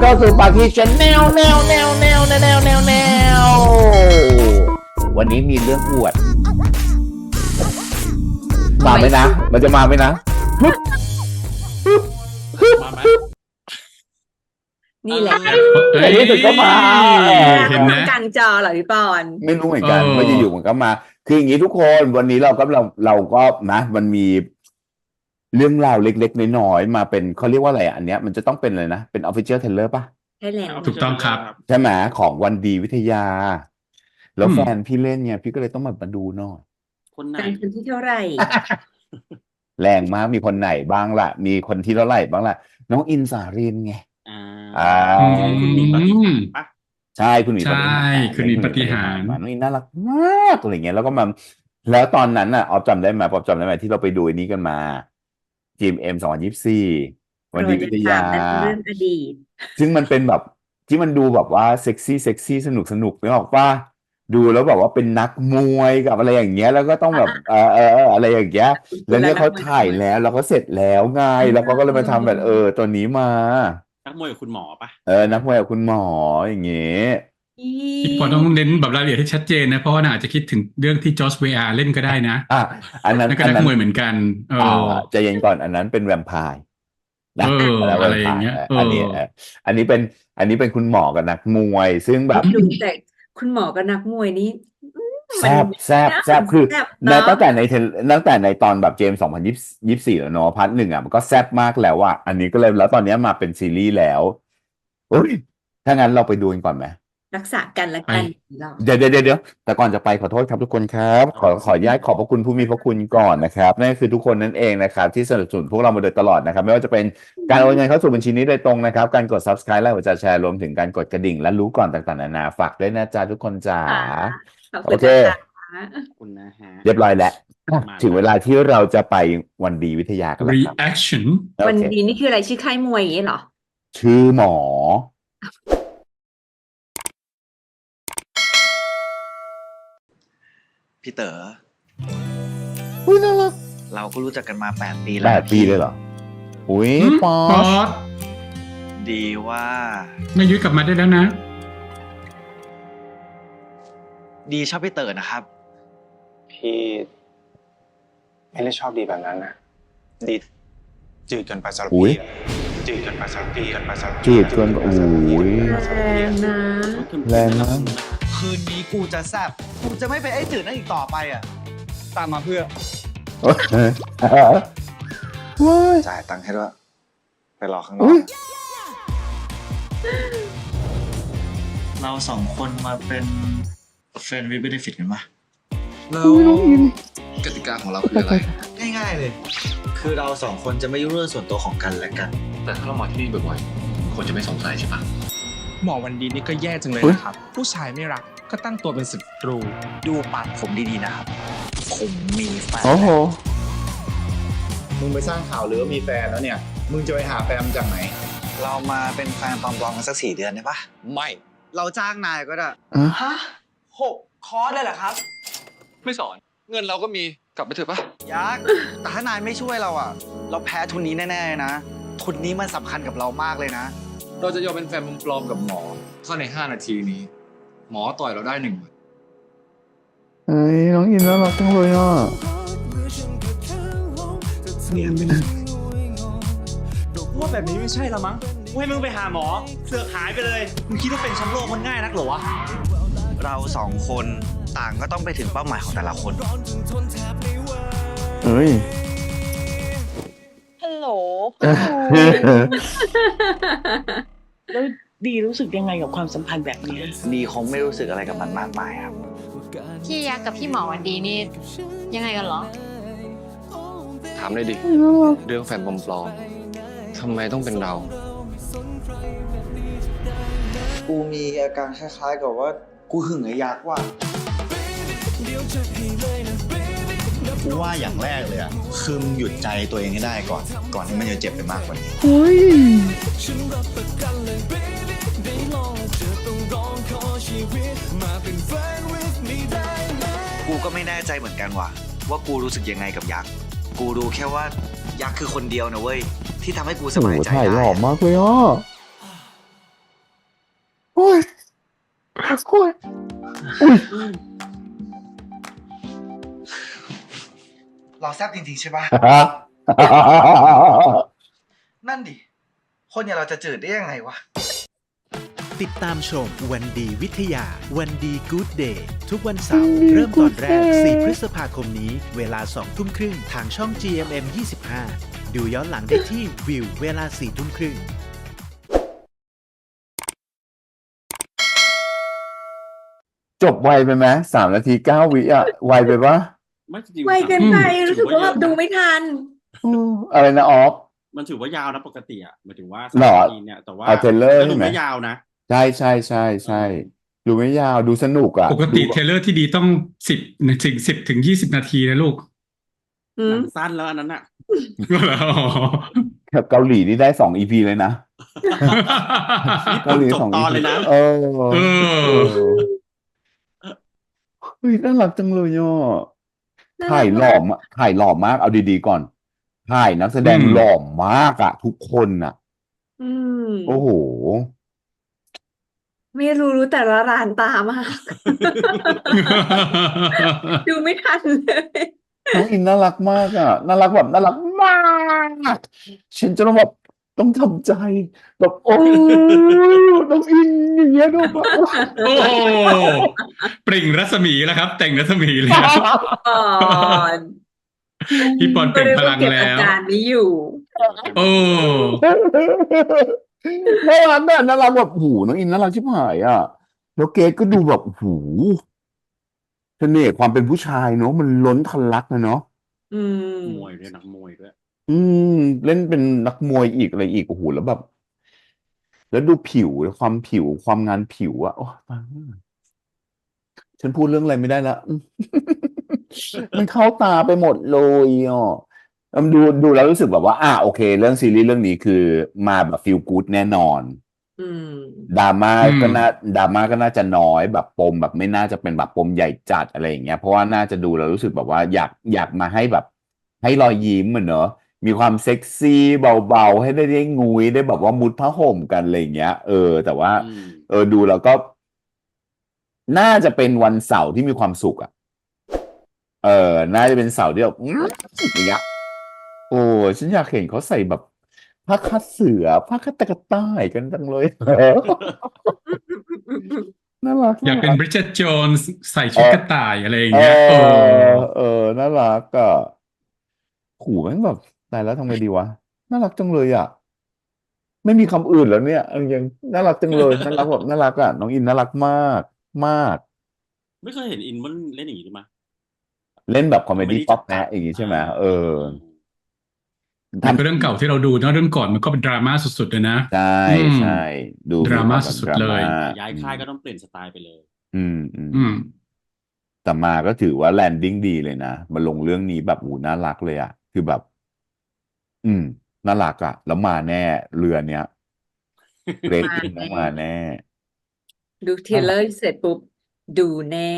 เข้าสู่ปากีชแนลแนวแนวแนวแนวแนวแนวแนววันนี้มีเรื่องอวด มาไหมนะ มันจะมาไหมนะมาไหมนี่แหละในที่สุดก็มาเห็นไหมกลางจอเหรอพี่ปอน ไม่รู้เหมือนกันเออว่าจะอยู่มันก็มา คืออย่างนี้ทุกคนวันนี้เราก็เราเราก็นะ มันมี เรื่องราวเล็กๆน้อยๆมาเป็นเขาเรียกว่าอะไรอะอันเนี้ยมันจะต้องเป็นอะไรนะ เป็น official trailer ป่ะใช่แล้วถูกต้องครับ ใช่ไหมของวันดีวิทยา แล้วอืมแฟนพี่เล่นเนี่ยพี่ก็เลยต้องมามาดูหน่อยคนไหนแฟนคนที่เท่าไหร่ แรงมากมีคนไหนบ้างล่ะ มีคนที่เท่าไหร่บ้างล่ะ น้องอินสารินไงอ่าอ่าคุณหนิงปฏิหารปะใช่คุณหนีใช่คุณหนีปฏิหารน้องอินน่ารักมากอะไรเงี้ยแล้วก็มาแล้วตอนนั้นน่ะออฟจำได้ไหมออฟจำได้ไหมที่เราไปดูอันนี้กันมา จีมเอ็มสองพันยี่สิบสี่วันดีวิทยาโปรดติดตมและเรื่องอดีต ซึ่งมันเป็นแบบที่มันดูแบบว่าเซ็กซี่เซ็กซี่สนุกสนุกนึกออกป่ะดูแล้วแบบว่าเป็นนักมวยกับอะไรอย่างเงี้ย แล้วก็ต้องแบบเออเออเอออะไรอย่างเงี้ย แล้วเนี่ยเขาถ่ายแล้วแล้วก็เสร็จแล้วไงแล้วเขาก็เลยมาทำแบบเออตัวนี้มา นักมวยกับคุณหมอปะเออนักมวยกับคุณหมออย่างเงี้ย พี่ปอต้องเน้นแบบรายละเอียดให้ชัดเจนนะ เพราะว่าน่าอาจจะคิดถึงเรื่องที่จอร์จเวียร์เล่นก็ได้นะอะอันนั้นนั่นก็อันนักนั้นมวยเหมือนกันเอออ่าใจเย็นก่อนอันนั้นเป็นแวมไพร์นะเออแล้วอะไรอย่างเงี้ยแวมไพร์อันนี้เออเอออันนี้เป็นอันนี้เป็นคุณหมอกับนักมวย ซึ่งแบบดูแต่คุณหมอกับนักมวยนี่อืมแซบมันแซบแซบคือแซ่บในเนอะตั้งแต่ในเทรลตั้งแต่ในตอนแบบเจมส์สองพันยี่สิบสี่แล้วเนาะพาร์ทหนึ่งอะมันก็แซบมากแล้วอะอันนี้ก็เลยแล้วตอนเนี้ยมาเป็นซีรีส์แล้วโอ้ยถ้างั้นเราไปดูกันก่อนไหม รักษากันและกันเราเดี๋ยวเดี๋ยวเดี๋ยวเดี๋ยวแต่ก่อนจะไปขอโทษครับทุกคนครับ ขอขออนุญาตขอบพระคุณผู้มีพระคุณก่อนนะครับนั่นก็คือทุกคนนั่นเองนะครับที่สนับสนุนพวกเรามาโดยตลอดนะครับ ไม่ว่าจะเป็นการโอนเงินเข้าสู่บัญชีนี้โดยตรงนะครับการกด subscribe และหัวใจแชร์รวมถึงการกดกระดิ่งและรู้ก่อนต่างๆนานาฝากด้วยนะจ๊ะทุกคนจ๋าขอบโอคุณเคนะคะคุณนะฮะเรียบร้อยแล้วมาถึงเวลาที่เราจะไปวันดีวิทยากันแล้วครับ reaction โอวันเคดีนี่คืออะไรชื่อค่ายมวยอย่างนี้เหรอชื่อหมอ พี่เต๋ออุ้ยน่ารักเราก็รู้จักกันมา 8 ปีแล้วแปดนะปีเลยเหรอ อุ้ยอืมปอปอสดดีว่าไม่ยุ้ยกลับมาได้แล้วนะ ดีชอบพี่เต๋อนะครับ พี่ไม่ได้ชอบดีแบบนั้นนะดีจืดเกินไปสำหรับอุ๊ยพี่อะจืดเกินไปสำหรับพี่เกินไปสำหรับพี่จืดเกินโอ้ยแรงนะแรงมาก คืนนี้กูจะแซบกูจะไม่เป็นไอ้จืดนั่นอีกต่อไปอะ ตามมาเพื่อ ว้ายจ่ายตังค์ให้ด้วย ไปรอข้างนออุ๊กยเราสองคนมาเป็นเฟรนด์วิบเบนฟิตกันปะแล้วกติกาของเราคืออะไร ง่ายๆเลย คือเราสองคนจะไม่ยุ่งเรื่องส่วนตัวของกันและกัน แต่ถ้าเรามาที่นี่บ่อยๆ คนจะไม่สงสัยใช่ปะหมอวันดีนี่ก็แย่จังเลยอุ๊ย นะครับ ผู้ชายไม่รัก ก็ตั้งตัวเป็นศัตรู ดูปากผมดีๆนะครับ ผมมีแฟนโอ้โห มึงไปสร้างข่าวหรือว่ามีแฟนแล้วเนี่ย มึงจะไปหาแฟนมาจากไหน เรามาเป็นแฟนปลอมๆกันสักสี่เดือนได้ปะไม่ เราจ้างนายก็ได้ ฮะหกคอร์สเลยเหรอครับ ไม่สอน เงินเราก็มีกลับไปเถอะปะยักษ์แต่ถ้านายไม่ช่วยเราอะ เราแพ้ทุนนี้แน่ๆนะ ทุนนี้มันสำคัญกับเรามากเลยนะ เราจะยอมเป็นแฟนปลอมๆกับหมอถ้าใน 5 นาทีนี้ หมอต่อยเราได้หนึ่งหมื่นเฮ้ยน้องอินน่ารักจังเลยอะว่าแบบนี้ไม่ใช่ละมั้งกูให้มึงไปหาหมอ เสือกหายไปเลยมึงคิดว่าเป็นแชมป์โลกมันง่ายนักเหรอวะ เราสองคนต่างก็ต้องไปถึงเป้าหมายของแต่ละคนเฮ้ย ฮัลโหลแล้ว ดีรู้สึกยังไงกับความสัมพันธ์แบบเนี้ยดีคงไม่รู้สึกอะไรกับมันมากมายครับ พี่ยักษ์กับพี่หมอวันดีนี่ยังไงกันเหรอ ถามเลยดิ เรื่องแฟนปลอมๆทำไมต้องเป็นเรา กูมีอาการคล้ายๆ กับว่ากูหึงไอ้ยักษ์ว่ะกูว่าอย่างแรกเลยอะคือมึงหยุดใจตัวเองให้ได้ก่อน ก่อนที่มันจะเจ็บไปมากกว่านี้ กูก็ไม่แน่ใจเหมือนกันว่ะ ว่ากูรู้สึกยังไงกับยักษ์ กูรู้แค่ว่ายักษ์คือคนเดียวนะเว้ย ที่ทำให้กูสโอ้โหบายใจถ่ายหได้ล่อมากเลยอะโอ้ยโอ้ยอุ้ยเราแซบจริงๆใช่ปะนั่นดิ คนอย่างเราจะจืดได้ยังไงวะ ติดตามชมวันดีวิทยา วันดีกู๊ดเดย์ทุกวันเสาร์เริ่มตอนแรก 4 พฤษภาคมนี้ เวลา 2 ทุ่มครึ่งทางช่อง GMM 25 ดูย้อนหลังได้ที่วิวเวลา 4 ทุ่มครึ่งจบไวไปไหมสามนาทีเก้าวิอะ ไวไปปะไม่จริงไวเกินไปรู้สึกว่าแบบดูไม่ทัน อืมอะไรนะออฟ มันถือว่ายาวนะปกติอะหมายถึงว่าหรอสามนาทีเนี่ยแต่ว่าเอาเทรลเลอร์ก็ใช่ดูไหมไม่ยาวนะ ใช่ใช่ใช่ใช่ดูไม่ยาวดูสนุกอะปกติดูเทรลเลอร์ที่ดีต้องสิบถึงสิบถึงยี่สิบนาทีนะลูกอืหนัมงสั้นแล้วอันนั้นอะเกาหลีนี่ได้สองอีพีเลยนะเกาหลีจบสองตอีอนเลพียนะเออ เออเฮ้ยน่ารักจังเลยอะน่ารักถ่ายหล่อมากถ่ายหล่อมากเอาดีๆก่อนถ่ายนักแสดงอืม หล่อมากอะทุกคนอะอืมโอ้โห ไม่รู้รู้แต่ละร้านตามาก ดูไม่ทันเลยน้องอินน่ารักมากอะน่ารักแบบน่ารักมากฉันจะต้องแบบต้องทำใจ แบบโอ้ยน้องอินอย่างเงี้ยดูแบบโอ้โหปริ่งรัศมีแล้วครับ แต่งรัศมีแล้วก่อนพี่ปอนเปล่งพลังก็แล้เรียกาเก็บอาวการนี้อยู่ โอ้ น่ารักอะน่ารักแบบหูน้องอินน่ารักชิบหายอะ แล้วเกรทก็ดูแบบหูเสน่ห์ความเป็นผู้ชายเนาะมันล้นทะลักนะเนาะอืมมวยด้วยนักมวยด้วย อืม เล่นเป็นนักมวยอีกอะไรอีกโอ้โหแล้วแบบ แล้วดูผิวความผิวความงานผิวอะโอ้ปังมากฉันพูดเรื่องอะไรไม่ได้ละ มันเข้าตาไปหมดเลยอะอืม ดูดูแล้วรู้สึกแบบว่า อะโอเค เรื่องซีรีส์เรื่องนี้คือมาแบบฟีลกู๊ดแน่นอนอืมดราม่าอืมก็น่าดราม่าก็น่าจะน้อยแบบปมแบบไม่น่าจะเป็นแบบปมใหญ่จัดอะไรอย่างเงี้ยเพราะว่าน่าจะดูแล้วรู้สึกแบบว่าอยากอยากมาให้แบบ ให้รอยยิ้มเหมือนเนอะมีความเซ็กซี่เบาๆ ให้ได้ได้งุยได้แบบว่ามุดผ้าห่มกันอะไรอย่างเงี้ย เออ แต่ว่าอืมเออดูแล้วก็ น่าจะเป็นวันเสาร์ที่มีความสุขอะ เออ น่าจะเป็นเสาร์ที่แบบอื้ออย่างเงี้ยโอ้ฉันอยากเห็นเขาใส่แบบผ้าคัดเสือผ้าคัดตะกะต่ายกันจังเลย น่ารักอยากเป็นรับริจ t ตโจนส์ใส่ชุดเออกระต่ายอะไรอย่างเอเงี้ยเออ อเออ น่ารักอะขู่แม่งแบบตายแล้วทำไงดีวะ น่ารักจังเลยอะ ไม่มีคำอื่นแล้วเนี่ยเอายังน่ารักจังเลย น่ารักแบบน่ารักอะ น้องอินน่ารักมาก มาก ไม่เคยเห็นอินมันเล่นอย่างนี้ด้วยมั้ยเล่นแบบคอมเมดี้ Comedy ป๊อปจัดแนะ อย่างงี้ใช่ไหมอ่าเออมั นก็เรื่องเก่าที่เราดูเนอะเรื่องก่อนมันก็เป็นดราม่าสุดๆเลยนะใช่อืมใช่ดูดราม่าแบบสุดดราๆเลยม่าย้ายค่ายก็ต้องเปลี่ยนสไตล์ไปเลยอืมอืมอืมแต่มาก็ถือว่าแลนดิ้งดีเลยนะมาลงเรื่องนี้แบบอูน่ารักเลยอะ คือแบบ อืมน่ารักอะ แล้วมาแน่เรือเนี้ยเกรดอินต้องมาแน่ ดูเทรลเลอร์เสร็จปุ๊บดูแน่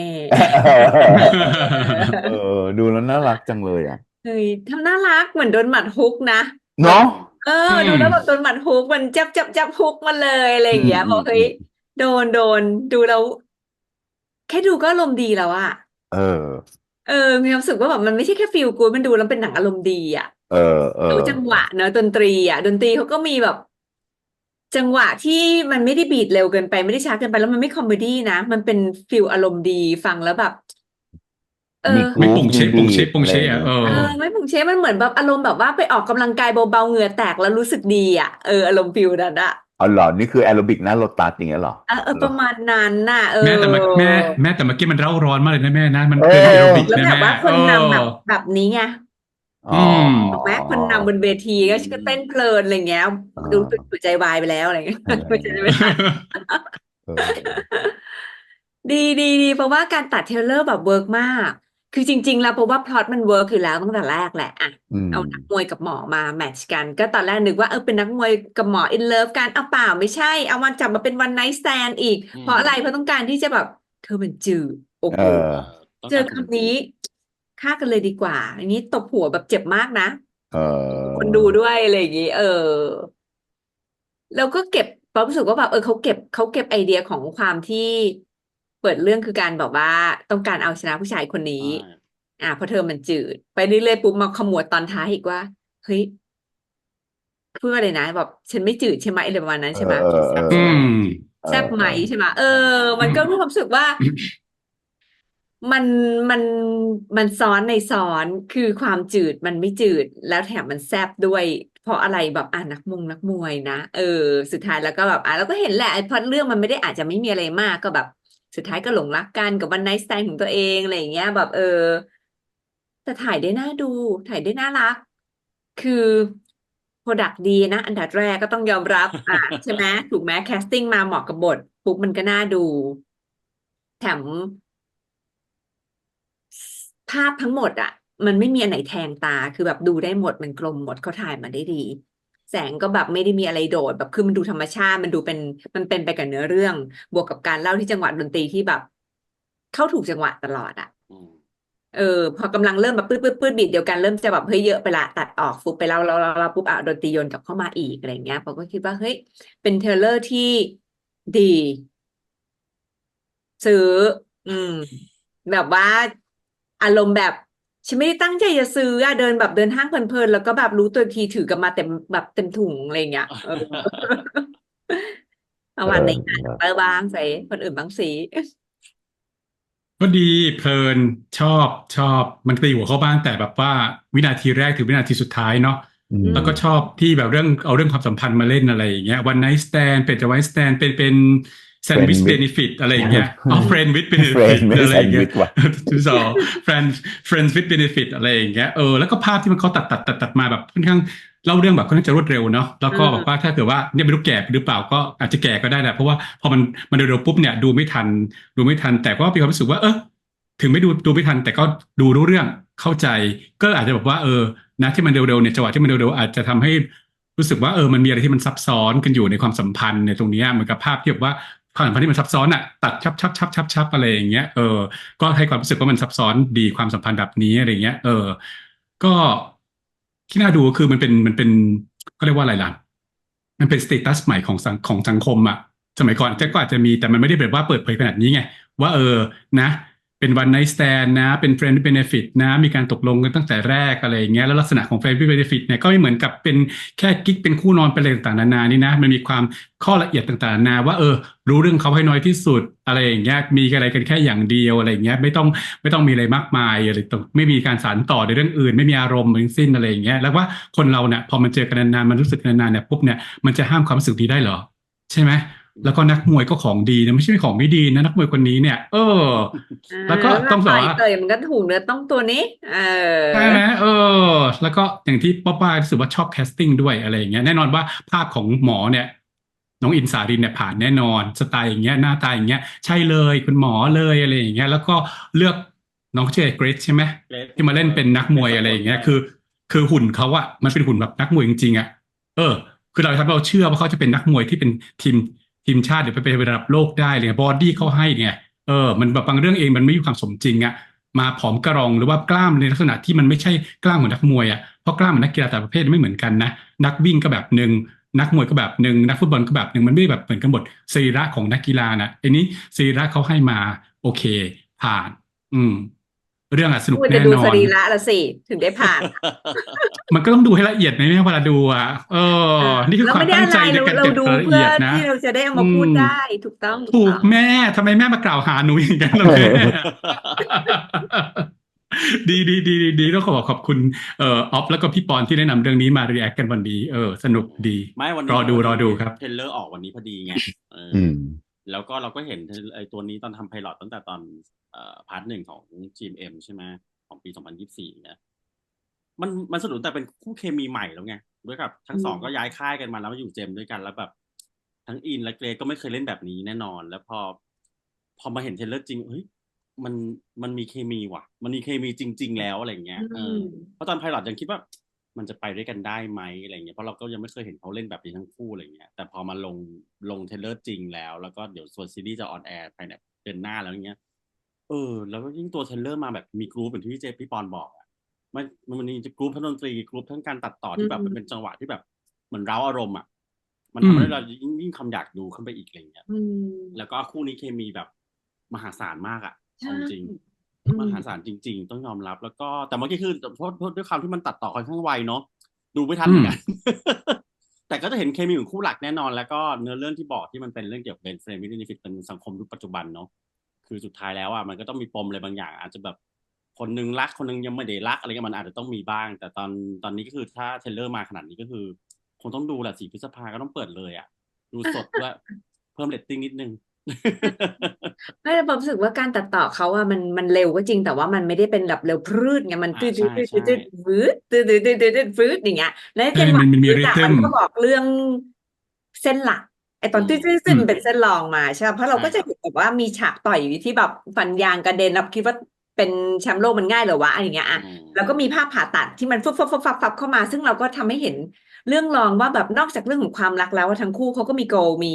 เออ ดูแล้วน่ารักจังเลยอะ เฮ้ยทำน่ารักเหมือนโดนหมัดฮุกนะเนาะ เอออืมดูแล้วแบบโดนหมัดฮุกมันจับจับจับฮุกมาเลยอะไรอย่างเงี้ยอืมบอกเฮ้ยอืมโดนโดนดูแล้วแค่ดูก็อารมณ์ดีแล้วอะเออ เออมีความรู้สึกว่าแบบมันไม่ใช่แค่ฟีลกู๊ดมันดูแล้วเป็นหนังอารมณ์ดีอะ เออเอดูอจังหวะเนอะดนตรีอะดนตรีเขาก็มีแบบ จังหวะที่มันไม่ได้บีทเร็วเกินไปไม่ได้ช้าเกินไปแล้วมันไม่คอมเมดี้นะ มันเป็นฟีลอารมณ์ดีฟังแล้วแบบเอ มีอกรุ๊ไม่ปปุ่งเชะมีปุ่งบีเชะทปุ่งเชะอะไรอะเอเอออไม่ผงเชฟมันเหมือนแบบอารมณ์แบบว่าไปออกกำลังกายเบาๆเหงื่อแตกแล้วรู้สึกดีอะเอออารมณ์ฟิลนั้นอะอ๋อเหรอ นี่คือแอโรบิกหน้าโลตัสอย่างเงี้ยเหรอ เออเออประมาณนั้นน่ะเอแม่แต่เมื่ออแม่แม่แต่เมื่อกี้มันเร่าร้อนมากเลยนะแม่นะ มันเออเกินแอโรบิกแล้วนะแบบแม่ว่าคนนำแบบเออ แบบนี้ไงอ๋อมถูกไหมคนนำบนเวทีก็ก็เต้นเพลินอะไรเงี้ยอ่าดูหัวใจวายไปแล้วอะไรเงี้ยเออหัวใจไม่ทัน เออ ดีดีดีเพราะว่าการตัดเทรลเลอร์แบบเวิร์กมาก คือจริง ๆ แล้วเพราะว่าพล็อตมันเวิร์กอยู่แล้วตั้งแต่แรกแหละอะอืมเอานักมวยกับหมอมาแมทช์กัน ก็ตอนแรกนึกว่าเออเป็นนักมวยกับหมออินเลิฟกันเอาเปล่าไม่ใช่ เอามาจับมาเป็นวันไนท์สแตนอีกอืมเพราะอะไรเพราะต้องการที่จะแบบเธอเป็นจืดโอ้โหเออต้องเจอการคำนี้ฆ่ากันเลยดีกว่า อันนี้ตบหัวแบบเจ็บมากนะเเออคนดูด้วยอะไรอย่างงี้เออแล้วก็เก็บความรู้สึกว่าแบบเออเขาเก็บเขาเก็บไอเดียของความที่เปิดเรื่องคือการแบบว่าต้องการเอาชนะผู้ชายคนนี้ อ่าเพราะเธอมันจืด ไปเรื่อยๆปุ๊บมาขมวดตอนท้ายอีกว่าเฮ้ยพูดว่าอะไรนะแบบฉันไม่จืดใช่ไหมอะไรประมาณนั้นใช่ไหมเออเออเออือมแซ่บไหมใช่ไหมเออ มันก็มีความรู้สึกว่า มันมันมันซ้อนในซ้อนคือความจืดมันไม่จืด แล้วแถมมันแซ่บด้วย เพราะอะไรแบบอ่านักมงนักมวยนะเออ สุดท้ายแล้วก็แบบอะเราก็เห็นแหละไอ้พล็อตเรื่องมันไม่ได้อาจจะไม่มีอะไรมากก็แบบ สุดท้ายก็หลงรักกันกับวันไนท์สแตนของตัวเองอะไรอย่างเงี้ย แบบเออ แต่ถ่ายได้น่าดู ถ่ายได้น่ารัก คือโปรดักดีนะ อันดับแรกก็ต้องยอมรับอะใช่ไหมถูกไหมแคสติ้งมาเหมาะกับบทปุ๊บมันก็น่าดู แถมภาพทั้งหมดอะมันไม่มีอันไหนแทงตาคือแบบดูได้หมดมันกลมหมดเขาถ่ายมาได้ดี แสงก็แบบไม่ได้มีอะไรโดดแบบคือมันดูธรรมชาติมันดูเป็นมันเป็นไปกับเนื้อเรื่อง บวกกับการเล่าที่จังหวะดนตรีที่แบบ เข้าถูกจังหวะตลอดอะเออพอกำลังเริ่มแบบปื๊ดปื๊ดปื๊ดบีดเดียวกันเริ่มจะแบบเฮ้ยเยอะไปละตัดออกฟุบไปแล้วแล้วแล้วแล้วปุ๊บอะดนตรีโยนกลับเข้ามาอีกอะไรเงี้ยผมก็คิดว่าเฮ้ยเป็นเทรลเลอร์ที่ดี ซื้อ อืม แบบว่าอารมณ์แบบ ฉันไม่ได้ตั้งใจจะซื้ออะเดินแบบเดินห้างเพลินๆแล้วก็แบบรู้ตัวอีกทีถือกลับมาเต็มแบบเต็มถุงอะไรเงี้ยเออประมาณนี้นะเตอร์บ้างใส่คนอื่นบ้างสิก็ดีเพลินชอบชอบมันตีหัวเข้าบ้างแต่แบบว่าวินาทีแรกถึงวินาทีสุดท้ายเนาะอืมแล้วก็ชอบที่แบบเรื่องเอาเรื่องความสัมพันธ์มาเล่นอะไรอย่างเงี้ยวันไนท์สแตนเป็นจะวันสแตนเป็นเป็น แซนด์วิช Friend เบ with นฟิตอะไรอย่างเงี้ยอ๋อเฟรนด์วิดเบนเฟรฟินตไม่อะไรใช่อย่างเงี้วิยทว่ะที่สองเฟรนด์เฟรนด์วิดเบนฟิตอะไรอย่างเงี้ยเออแล้วก็ภาพที่มันเขาตัดตัดตัดตัดมาแบบค่อนข้างเล่าเรื่องแบบค่อนข้างจะรวดเร็วเนาะแล้วก็อืมบอกว่าถ้าเกิดว่าเนี่ยไม่รู้แก่หรือเปล่าก็อาจจะแก่ก็ได้แหละเพราะว่าพอมันมันเร็วๆปุ๊บเนี่ยดูไม่ทัน ดูไม่ทัน แต่ก็มีความรู้สึกว่าเออถึงไม่ดูดูไม่ทัน แต่ก็ดูรู้เรื่องเข้าใจ ก็อาจจะแบบว่าเออนะที่มันเร็วๆเนี่ยจังหวะที่มันเร็วๆอาจจะทำให้รู้สึกว่าเออมันมีอะไรที่มันซับซ้อนกันอยู่ในความสัมพันธ์ในตรงเนี้ยเหมือนกับภาพที่แบบว่า ความสัมพันธ์ที่มันซับซ้อนอะตัดชับชับชับชับชับอะไรอย่างเงี้ยเออก็ให้ความรู้สึกว่ามันซับซ้อนดีความสัมพันธ์แบบนี้อะไรเงี้ย เออ ก็ที่น่าดูก็คือมันเป็นมันเป็นก็เรียกว่าอะไรล่ะมันเป็นสเตตัสใหม่ของสังของสังคมอะสมัยก่อนก็อาจจะมีแต่มันไม่ได้แบบว่าเปิดเผยขนาดนี้ไง ว่าเออนะ เป็นวันไน t ์สแตนนะ เป็นเฟรนด์เบเนฟิตนะ มีการตกลงกันตั้งแต่แรกอะไรอย่างเงี้ย แล้วลักษณะของเฟรนด์เบเนฟิตเนี่ยก็ไม่เหมือนกับเป็นแค่กิ๊กเป็นคู่นอนเป็นอะไรต่างๆนานานี่นะ มันมีความข้อละเอียดต่างๆนานาว่าเออ รู้เรื่องเขาให้น้อยที่สุดอะไรอย่างเงี้ย มีอะไรกันแค่อย่างเดียวอะไรอย่างเงี้ย ไม่ต้องไม่ต้องมีอะไรมากมายอะไรต่างไม่มีการสานต่อในเรื่องอื่น ไม่มีอารมณ์ทั้งสิ้นอะไรอย่างเงี้ย แล้วว่าคนเราเนี่ยพอมันเจอกันนานๆ มันรู้สึกนานๆเนี่ยปุ๊บเนี่ย มันจะห้ามความรู้สึกนี้ได้เหรอ ใช่ไหม แล้วก็นักมวยก็ของดีนะไม่ใช่ของไม่ดีนะนักมวยคนนี้เนี่ย เออ แล้วก็ต้องบอกว่าเตยมันก็ถูกเนื้อต้องตัวนี้ เออใช่ไหมเออ แล้วก็อย่างที่ป๊อปป้ารู้สึกว่าชอบแคสติ้งด้วยอะไรอย่างเงี้ยแน่นอนว่าภาพของหมอเนี่ย น้องอินสารินเนี่ยผ่านแน่นอนสไตล์อย่างเงี้ยหน้าตาอย่างเงี้ยใช่เลยคุณหมอเลยอะไรอย่างเงี้ยแล้วก็เลือกน้องชื่อเกรซใช่ไหมที่มาเล่นเป็นนักมวยอะไรอย่างเงี้ยคือ คือหุ่นเขาอะมันเป็นหุ่นแบบนักมวยจริงๆอะเออ คือเราทำให้เราเชื่อว่าเขาจะเป็นนักมวยที่เป็นทีม ทีมชาติหรือไปเป็นระดับโลกได้เลยบอดี้เขาให้เนี่ยเออมันแบบบางเรื่องเองมันไม่มีความสมจริงอะมาผอมกระรองหรือว่ากล้ามในลักษณะที่มันไม่ใช่กล้ามเหมือนนักมวยอะเพราะกล้ามเหมือนนักกีฬาแต่ประเภทไม่เหมือนกันนะนักวิ่งก็แบบหนึ่งนักมวยก็แบบหนึ่งนักฟุตบอลก็แบบหนึ่งมันไม่ได้แบบเหมือนกันหมดสรีระของนักกีฬานะไอันนี้สรีระเขาให้มาโอเคผ่าน อืม เรื่องอะสนุกคุณจะแน่ดูนอสนรีระละสิ ถึงได้ผ่าน มันก็ต้องดูให้ละเอียดนะแม่เวลาดูอะเออ นี่คือเราความไม่ได้ตั้งอะไรใจในเราการเราเก็บดูรายละเพื่เอีอยดนะที่เราจะได้เอามาพูดอืมได้ถูกต้องถูกต้องแม่ทำไมแม่มากล่าวหาหนูอย่างนั้นล่ะแม่ดีดีดีดีดีต้องขอขอบคุณเอ่อออฟแล้วก็พี่ปอนที่แนะนำเรื่องนี้มารีแอคกันวันนี้เออสนุกดีไม่วันนี้รอดูรอดูครับเทรลเลอร์ออกวันนี้พอดีไงเออออืมแล้วก็เราก็เห็นไอ้ตัวนี้ตอนทำไพลอตตั้งแต่ตอนเอ่อ พาร์ทหนึ่งของ GMM ใช่ไหมของปี 2024เนี่ยมันมันสนุกแต่เป็นคู่เคมีใหม่แล้วไงด้วยกับ ทั้งสองอืมก็ย้ายค่ายกันมาแล้วมาอยู่เจมด้วยกันแล้วแบบ ทั้งอินและเกรก็ไม่เคยเล่นแบบนี้แน่นอน แล้วพอ พอมาเห็นเทรลเลอร์จริงเฮ้ยมันมันมีเคมีว่ะ มันมีเคมีจริง ๆ แล้วอะไรเงี้ยเออเพราะตอนไพลอตยังคิดว่า มันจะไปด้วยกันได้ไหมอะไรเงี้ยเพราะเราก็ยังไม่เคยเห็นเขาเล่นแบบนี้ทั้งคู่อะไรเงี้ย แต่พอมาลงลงเทรลเลอร์จริงแล้ว แล้วก็เดี๋ยวส่วนซีรีส์จะออนแอร์ภายในเดือนหน้าแล้วเงี้ย เออ แล้วก็ยิ่งตัวเทรลเลอร์มาแบบมีกรุ๊ปเหมือนที่พี่เจพี่ปอนบอกอะมันมันมีกรุ๊ปทั้งดนตรีกรุ๊ปทั้งการตัดต่อที่แบบอืมมันเป็นจังหวะที่แบบเหมือนเร้าอารมณ์อะมันอืมทำให้เรายิ่งยิ่งคำอยากดูขึ้นไปอีกอะไรเงี้ยอืมแล้วก็คู่นี้เคมีแบบมหาศาลมากอะใช่เอาจริงอืมมหาศาลจริง ๆ ต้องยอมรับ แล้วก็แต่เมื่อกี้คือเพราะเพราะด้วยความที่มันตัดต่อค่อนข้างไวเนาะดูไม่ทันเหมือนกันแต่ก็จะเห็นเคมีของคู่หลักแน่นอน แล้วก็เนื้อเรื่องที่บอกที่มันเป็นเรื่องเกี่ยวกับเบนเฟรมวินิฟิตเป็นสังคมยุคปัจจุบันเนาะ คือสุดท้ายแล้วอะมันก็ต้องมีปมอะไรบางอย่าง อาจจะแบบคนหนึงรักคนหนึงยังไม่ได้รักอะไรเงี้ยมันอาจจะต้องมีบ้าง แต่ตอนตอนนี้ก็คือถ้าเทรลเลอร์มาขนาดนี้ก็คือ คงต้องดูแหละสี่พฤษภาก็ต้องเปิดเลยอะดูสดด้วยเพิ่มเรตติ้งนิดนึงไม่แต่ผมรู้สึกว่าการตัดต่อเขาอะมันมันเร็วก็จริงแต่ว่ามันไม่ได้เป็นแบบเร็วพรืดไงมันอ่าตืดใช่ตืดใช่ตืดตืดวืดตืดตืดตืดตืดตืดฟืดอย่างเงี้ยแล้วเอจัองหวะมันมันมีฟืดอะ rhythm มันก็บอกเรื่องเส้นหลักไอ้ ตอนอืมตืดตืดตืดมันเป็นเส้นรองมาใช่ปะเพราะเราก็ใช่จะเห็นแบบว่ามีฉากต่อยที่แบบฟันยางกระเด็นเราคิดว่าเป็นแชมป์โลกมันง่ายเหรอวะอะไรอย่างเงี้ยอะอืมแล้วก็มีภาพผ่าตัดที่มันฟุบฟับฟับฟับฟับเข้ามา ซึ่งเราก็ทำให้เห็นเรื่องรองว่าแบบนอกจากเรื่องของความรักแล้วว่าทั้งคู่เขาก็มีโกมี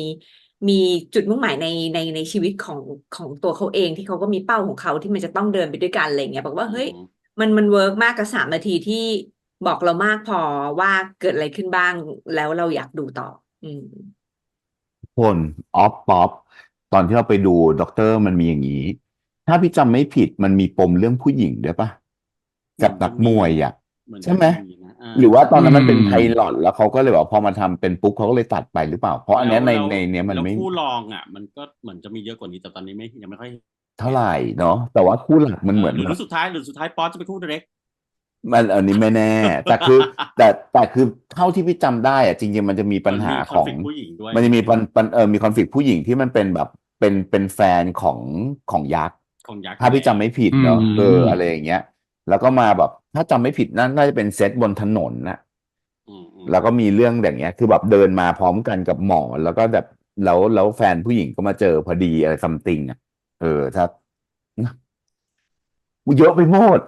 มีจุดมุ่งหมายในในในชีวิตของของตัวเขาเองที่เขาก็มีเป้าของเขาที่มันจะต้องเดินไปด้วยกันอะไรเงี้ยบอกว่าเฮ้ยอืมมันมันเวิร์กมากกับสามนาทีที่บอกเรามากพอว่าเกิดอะไรขึ้นบ้างแล้วเราอยากดูต่อ อืม คนออฟป๊อปตอนที่เราไปดูด็อกเตอร์มันมีอย่างนี้ ถ้าพี่จำไม่ผิดมันมีปมเรื่องผู้หญิงด้วยปะกับนักมวยอะเหมือนใช่ไหมจะนะา หรือว่าตอนนั้นมันเป็นอืม ไพลอตแล้วเขาก็เลยบอกพอมาทำเป็นปุ๊บเขาก็เลยตัดไปหรือเปล่า เพราะอันเนี้ยในแล้วในเนี้ยมันแล้วไม่คู่รองอะ มันก็เหมือนจะมีเยอะกว่านี้แต่ตอนนี้ไม่ยังไม่ค่อยเท่าไหร่เนาะแต่ว่าคู่หลักมันเหมือน หรือแบบสุดท้ายหรือสุดท้ายป๊อตจะเป็นคู่เด็ก มันอันนี้ไม่แน่ แต่คือแต่แต่คือเท่าที่พี่จำได้อะจริงๆมันจะมีปัญหามันมีของ conflict ผู้หญิงด้วยมันจะมีปัญปัญเออมีคอนฟ lict ผู้หญิงที่มันเป็นแบบเป็นเป็นแฟนของของยักษ์ของยักษ์ถ้าพี่จำไม่ผิดเนาะอืมเอออะไรอย่างเงี้ย แล้วก็มาแบบถ้าจำไม่ผิดนั่นน่าจะเป็นเซตบนถนนนะอืมอืมแล้วก็มีเรื่องอย่างเงี้ย คือแบบเดินมาพร้อมกันกับหมอแล้วก็แบบแล้วแล้วแฟนผู้หญิงก็มาเจอพอดีอะไรซัมติงอะเออถ้านะ เยอะไปหมด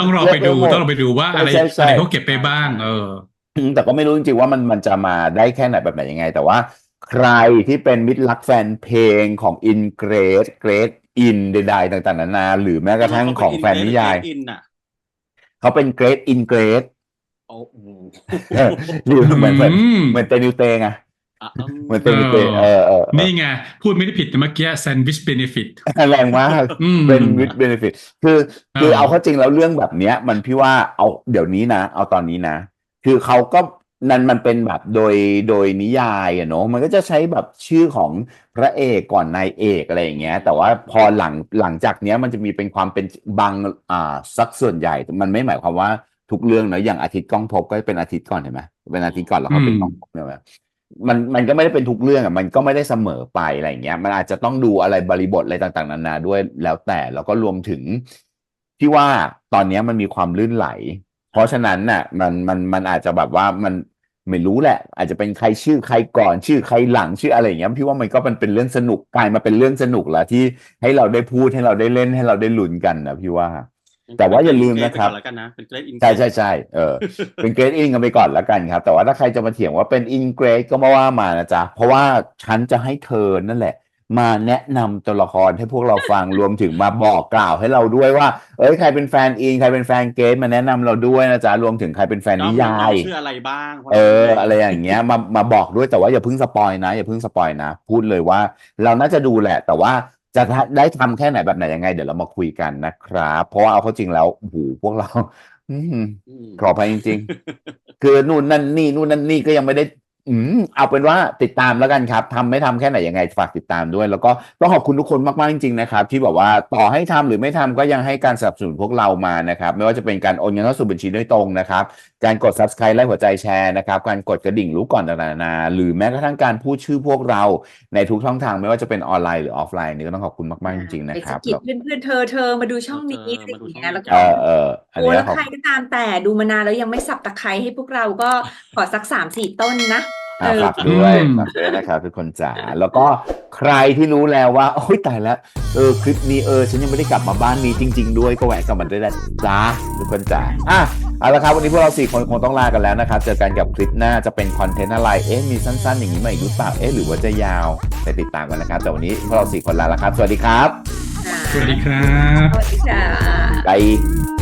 ต้องรอไปดูต้องรอไปดูว่าอะไรใช่ใช่อะไรเขาเก็บไปบ้าง เอออืมแต่ก็ไม่รู้จริงๆว่ามันมันจะมาได้แค่ไหนแบบไหนยังไง แต่ว่าใครที่เป็นมิตรรักแฟนเพลงของอินเกรดเกรดอินใดๆต่างๆนานาหรือแม้กระทั่งของแฟนนิยายอินอะเขาเป็นเกรดอินเกรดโอ้โหหรือเหมือนเหมือนอืมเหมือนเตนิวเตงอะอะเห มือนเตนิวเตงเออเออเออนี่ไง พูดไม่ได้ผิดแต่เมื่อกี้แซนด์วิชเบเนฟิตแรงมากอืมเป็นวิดเบนฟิตคือ คือเออเอาเข้าจริงแล้วเรื่องแบบเนี้ย มันพี่ว่าเอาเดี๋ยวนี้นะ เอาตอนนี้นะ คือเขาก็นั่นมันเป็นแบบโดยโดยนิยายอะเนาะมันก็จะใช้แบบชื่อของพระเอกก่อนนายเอกอะไรอย่างเงี้ย แต่ว่าพอหลังหลังจากเนี้ยมันจะมีเป็นความเป็นบางอ่าสักส่วนใหญ่ มันไม่หมายความว่าทุกเรื่องเนอะอย่างอาทิตย์กล้องภพบก็เป็นอาทิตย์ก่อนเห็นไหมเป็นอาทิตย์ก่อนแล้วเขาเป็นอืมกล้องภพบเนี่ยไห มันมันก็ไม่ได้เป็นทุกเรื่องอะมันก็ไม่ได้เสมอไปอะไรเงี้ย มันอาจจะต้องดูอะไรบริบทอะไรต่างๆ นานาด้วยแล้วแต่แล้วก็รวมถึงที่ว่าตอนนี้มันมีความลื่นไหล เพราะฉะนั้นน่ะ มันมันมันอาจจะแบบว่ามันไม่รู้แหละ อาจจะเป็นใครชื่อใครก่อนชื่อใครหลังชื่ออะไรอย่างเงี้ยพี่ว่ามันก็มันเป็นเรื่องสนุกกลายมาเป็นเรื่องสนุกแล้วที่ให้เราได้พูดให้เราได้เล่นให้เราได้ลุ้นกันนะพี่ว่า แต่ว่าอย่าลืมนะครับเป็นเกรดไปก่อนแล้วกันนะเป็นเกรดอินใช่ใช่ใช่เออเป็นเกรดอินกันไปก่อนแล้วกันครับ แต่ว่าถ้าใครจะมาเถียงว่าเป็นอินเกรดก็มาว่ามานะจ๊ะ เพราะว่าฉันจะให้เธอนั่นแหละ มาแนะนำตัวละครให้พวกเราฟังรวมถึงมาบอกกล่าวให้เราด้วยว่า เอ้ยใครเป็นแฟนอินใครเป็นแฟนเกรดมาแนะนำเราด้วยนะจ๊ะรวมถึงใครเป็นแฟนนิยายชื่ออะไรบ้าง เออ อะไรอย่างเงี้ยมามาบอกด้วยแต่ว่าอย่าเพิ่งสปอยนะอย่าเพิ่งสปอยนะ พูดเลยว่า เราน่าจะดูแหละ แต่ว่า จะได้ทำแค่ไหนแบบไหนยังไง เดี๋ยวเรามาคุยกันนะครับ เพราะว่าเอาเข้าจริงแล้วโอ้โหพวกเราอืมอืมขออภัยจริง ๆ คือนู่นนั่นนี่นู่นนั่นนี่ก็ยังไม่ได้ อืมเอาเป็นว่าติดตามแล้วกันครับทำไม่ทำแค่ไหนยังไงฝากติดตามด้วย แล้วก็ต้องขอบคุณทุกคนมากๆจริงๆนะครับ ที่แบบว่าต่อให้ทำหรือไม่ทำก็ยังให้การสนับสนุนพวกเรามานะครับ ไม่ว่าจะเป็นการโอนเงินเข้าสู่บัญชีโดยตรงนะครับ การกด subscribe ไลค์หัวใจแชร์นะครับ การกดกระดิ่งรู้ก่อนต่างๆนานา หรือแม้กระทั่งการพูดชื่อพวกเราในทุกช่องทางไม่ว่าจะเป็นออนไลน์หรือออฟไลน์นี่ก็ต้องขอบคุณมากๆจริงๆนะไปคสะรับกิดแล้วเพื่อนๆเธอเธอมาดูช่องนี้อะไรอย่างเงี้ยแล้วก็เออเอออันโอ้เนี้แล้ยวขอบใครก็ตามแต่ดูมานานแล้วยังไม่สับตะไคร้ให้พวกเราก็ขอสักสามสี่ต้นนะเออ่าอฝากด้วยอืม ฝากด้วยนะครับทุกคนจ๋าแล้วก็ใครที่รู้แล้วว่าโอ้ยตายแล้วเออคลิปนี้เออฉันยังไม่ได้กลับมาบ้านนี้จริง ๆ ด้วยก็แหวะกลับมาได้แล้วจ้าทุกคนจ๋าอะเอาละครับวันนี้พวกเราสี่คนคงต้องลากันแล้วนะครับเจอกันกับคลิปหน้าจะเป็นคอนเทนต์อะไรเอ๊ะมีสั้น ๆ อย่างนี้มาอีกหรือเปล่าเอ๊ะหรือว่าจะยาวไปติดตามกันนะครับแต่วันนี้พวกเราสี่คนลาแล้วครับ สวัสดีครับอ่าสวัสดีครับ สวัสดีค่ะบาย